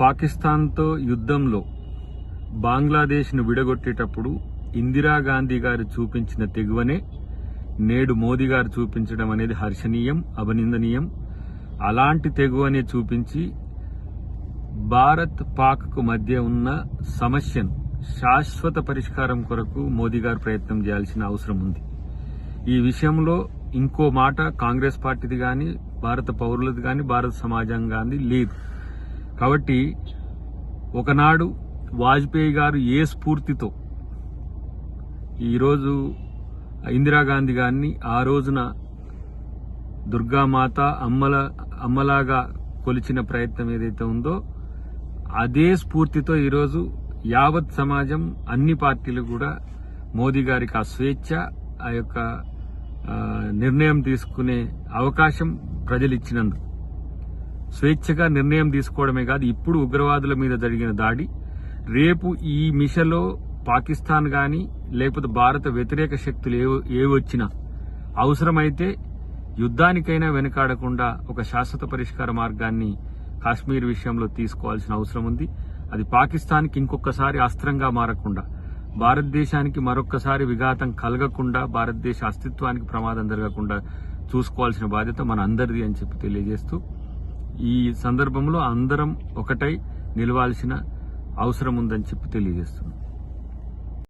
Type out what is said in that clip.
పాకిస్తాన్తో యుద్ధంలో బంగ్లాదేశ్ను విడగొట్టేటప్పుడు ఇందిరాగాంధీ గారు చూపించిన తెగువనే నేడు మోదీ గారు చూపించడం అనేది హర్షణీయం అభినందనీయం. అలాంటి తెగువనే చూపించి భారత్ పాక్కు మధ్య ఉన్న సమస్యను శాశ్వత పరిష్కారం కొరకు మోదీ గారు ప్రయత్నం చేయాల్సిన అవసరం ఉంది. ఈ విషయంలో ఇంకో మాట కాంగ్రెస్ పార్టీది కానీ భారత పౌరులది కానీ భారత సమాజం కానీ లేదు. కాబట్టి ఒకనాడు వాజ్పేయి గారు ఏ స్ఫూర్తితో ఈరోజు ఇందిరాగాంధీ గారిని ఆ రోజున దుర్గామాత అమ్మల అమ్మలాగా కొలిచిన ప్రయత్నం ఏదైతే ఉందో అదే స్ఫూర్తితో ఈరోజు యావత్ సమాజం అన్ని పార్టీలు కూడా మోదీ గారికి ఆ స్వేచ్ఛ ఆ యొక్క నిర్ణయం తీసుకునే అవకాశం ప్రజలు ఇచ్చినందుకు స్వేచ్ఛగా నిర్ణయం తీసుకోవడమే కాదు ఇప్పుడు ఉగ్రవాదుల మీద జరిగిన దాడి రేపు ఈ మిషలో పాకిస్తాన్ గాని లేకపోతే భారత వ్యతిరేక శక్తులు ఏ వచ్చినా అవసరమైతే యుద్ధానికైనా వెనుకాడకుండా ఒక శాశ్వత పరిష్కార మార్గాన్ని కాశ్మీర్ విషయంలో తీసుకోవాల్సిన అవసరం ఉంది. అది పాకిస్తాన్కి ఇంకొకసారి అస్త్రంగా మారకుండా భారతదేశానికి మరొక్కసారి విఘాతం కలగకుండా భారతదేశ అస్తిత్వానికి ప్రమాదం జరగకుండా చూసుకోవాల్సిన బాధ్యత మన అందరిది అని చెప్పి తెలియజేస్తూ ఈ సందర్భంలో అందరం ఒకటై నిలవాల్సిన అవసరం ఉందని చెప్పి తెలియజేస్తున్నాం.